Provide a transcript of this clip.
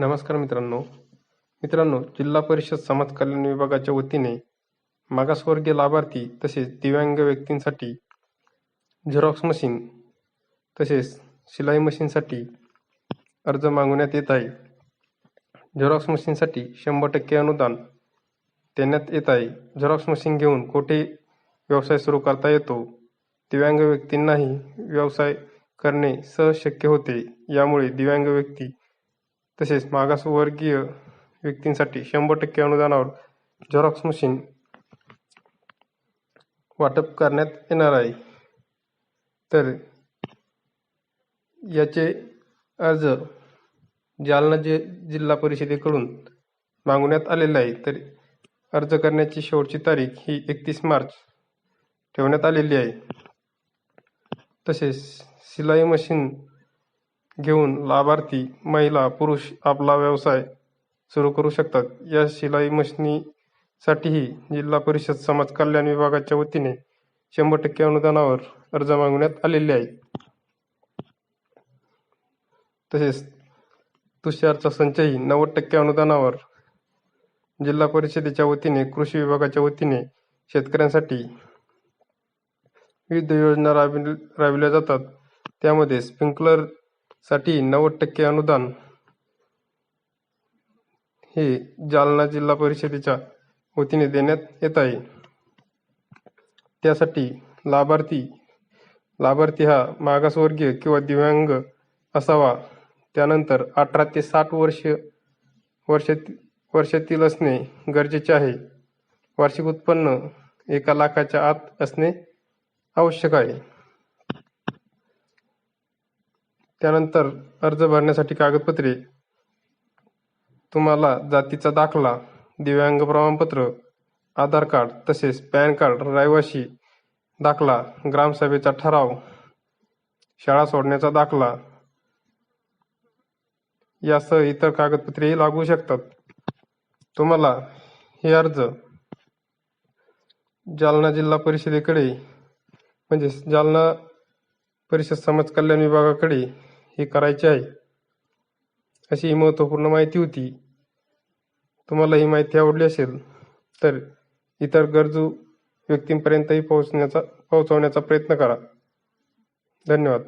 नमस्कार मित्रांनो. मित्रांनो जिल्हा परिषद समाज कल्याण विभागाच्या वतीने मागासवर्गीय लाभार्थी तसेच दिव्यांग व्यक्तींसाठी झेरॉक्स मशीन तसेच शिलाई मशीनसाठी अर्ज मागवण्यात येत आहे. झेरॉक्स मशीनसाठी शंभर टक्के अनुदान देण्यात येत आहे. झेरॉक्स मशीन घेऊन कोठे व्यवसाय सुरू करता येतो? दिव्यांग व्यक्तींनाही व्यवसाय करणे सहज शक्य होते. यामुळे दिव्यांग व्यक्ती तसेच मागासवर्गीय व्यक्तींसाठी शंभर टक्के अनुदानावर झेरॉक्स मशीन वाटप करण्यात येणार आहे. तर याचे अर्ज जालना जे जिल्हा परिषदेकडून मागवण्यात आलेला आहे तर अर्ज करण्याची शेवटची तारीख ही एकतीस मार्च ठेवण्यात आलेली आहे. तसेच शिलाई मशीन घेऊन लाभार्थी महिला पुरुष आपला व्यवसाय सुरू करू शकतात. या शिलाई मशिनीसाठीही जिल्हा परिषद समाज कल्याण विभागाच्या वतीने शंभर टक्के अनुदानावर अर्ज मागवण्यात आलेले आहे. तसेच तुषारचा संचही नव्वद टक्के अनुदानावर जिल्हा परिषदेच्या वतीने कृषी विभागाच्या वतीने शेतकऱ्यांसाठी विविध योजना राबविल्या जातात. त्यामध्ये स्प्रिंकलर साठी नव्वद टक्के अनुदान हे जालना जिल्हा परिषदेच्या वतीने देण्यात येत आहे. त्यासाठी लाभार्थी लाभार्थी हा मागासवर्गीय किंवा दिव्यांग असावा. त्यानंतर अठरा ते साठ वर्ष वर्षातील वर्षातील असणे गरजेचे आहे. वार्षिक उत्पन्न एका लाखाच्या आत असणे आवश्यक आहे. त्यानंतर अर्ज भरण्यासाठी कागदपत्रे. तुम्हाला जातीचा दाखला दिव्यांग प्रमाणपत्र आधार कार्ड तसेच पॅन कार्ड रहिवासी दाखला ग्रामसभेचा ठराव शाळा सोडण्याचा दाखला यासह इतर कागदपत्रेही लागू शकतात. तुम्हाला हे अर्ज जालना जिल्हा परिषदेकडे म्हणजेच जालना परिषद समाज कल्याण विभागाकडे हे करायचे आहे. अशी ही महत्त्वपूर्ण माहिती होती. तुम्हाला ही माहिती आवडली असेल तर इतर गरजू व्यक्तींपर्यंतही पोहोचण्याचा पोहोचवण्याचा प्रयत्न करा. धन्यवाद.